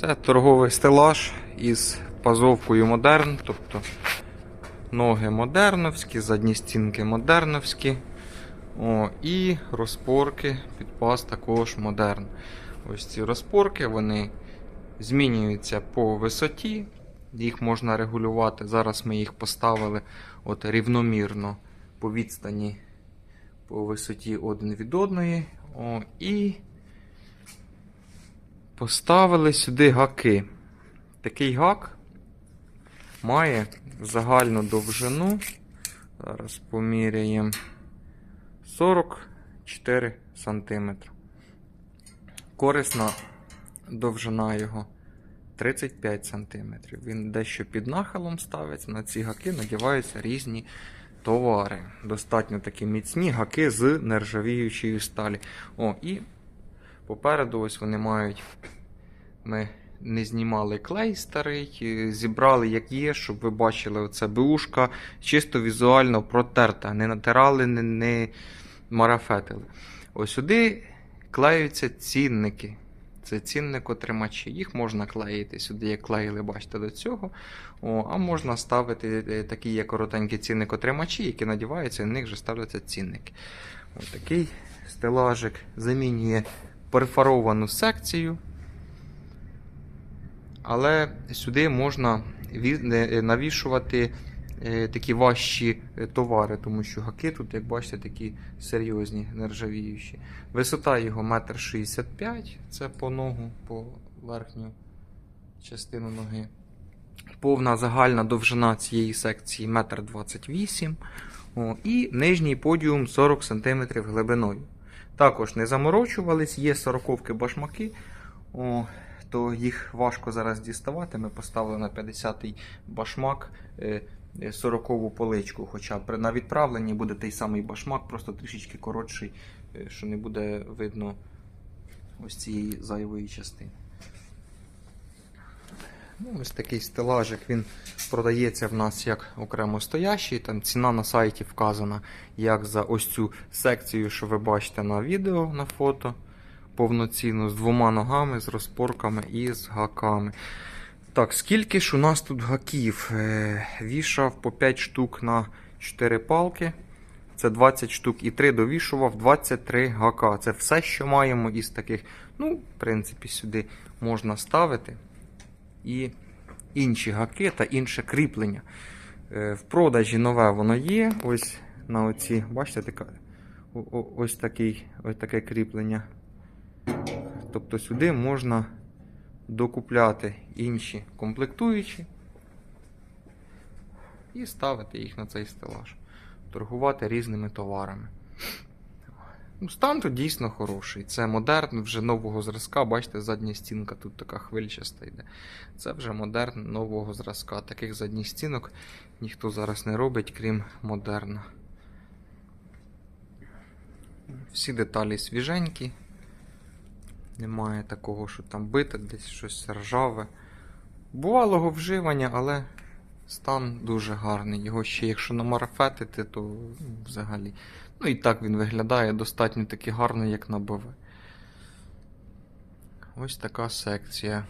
Це торговий стелаж із пазовкою модерн, тобто ноги модерновські, задні стінки модерновські. О, і розпорки під паз також модерн. Ось ці розпорки вони змінюються по висоті. Їх можна регулювати. Зараз ми їх поставили от рівномірно по відстані по висоті один від одної. О, і поставили сюди гаки. Такий гак має загальну довжину. Зараз поміряємо 44 см. Корисна довжина його 35 см. Він дещо під нахилом ставиться. На ці гаки надіваються різні товари. Достатньо такі міцні гаки з нержавіючої сталі. О, і попереду ось вони мають. Ми не знімали клей старий, е, зібрали як є, щоб ви бачили, оце бушка чисто візуально протерта. Не натирали, не, не марафетили. Ось сюди клеються цінники. Це цінникотримачі. Їх можна клеїти сюди, як клеїли, бачите, до цього. О, а можна ставити е, такі є коротенькі цінникотримачі, які надіваються, і на них вже ставляться цінники. Ось такий стелажик замінює перфоровану секцію. Але сюди можна е, навішувати е, такі важчі е, товари, тому що гаки тут, як бачите, такі серйозні, нержавіючі. Висота його 1,65 м, це по ногу, по верхню частину ноги. Повна загальна довжина цієї секції 1,28 м. І нижній подіум 40 см глибиною. Також не заморочувались, є 40 башмаки. О, то їх важко зараз діставати. Ми поставили на 50-й башмак е, е, 40-ву поличку. Хоча на відправленні буде той самий башмак, просто трішечки коротший, е, що не буде видно ось цієї зайвої частини. Ну, ось такий стелажик, він продається в нас як окремо стоящий. Там ціна на сайті вказана як за ось цю секцію, що ви бачите на відео, на фото. Повноцінно з двома ногами, з розпорками і з гаками. Так, скільки ж у нас тут гаків? Е, Вішав по 5 штук на 4 палки. Це 20 штук і 3 довішував 23 гака. Це все, що маємо із таких. Ну, в принципі, сюди можна ставити. І інші гаки та інше кріплення. Е, В продажі нове воно є. Ось на оці, бачите, така, ось, такий, ось таке кріплення. Тобто сюди можна докупляти інші комплектуючі і ставити їх на цей стелаж. Торгувати різними товарами. Ну, Стан тут дійсно хороший. Це модерн вже нового зразка. Бачите, задня стінка тут така хвильчаста йде. Це вже модерн нового зразка. Таких задніх стінок ніхто зараз не робить, крім модерна. Всі деталі свіженькі. Немає такого, що там бите, десь щось ржаве. Бувалого вживання, але стан дуже гарний. Його ще, якщо намарафетити, то взагалі. Ну і так він виглядає достатньо таки гарно, як на БВ. Ось така секція.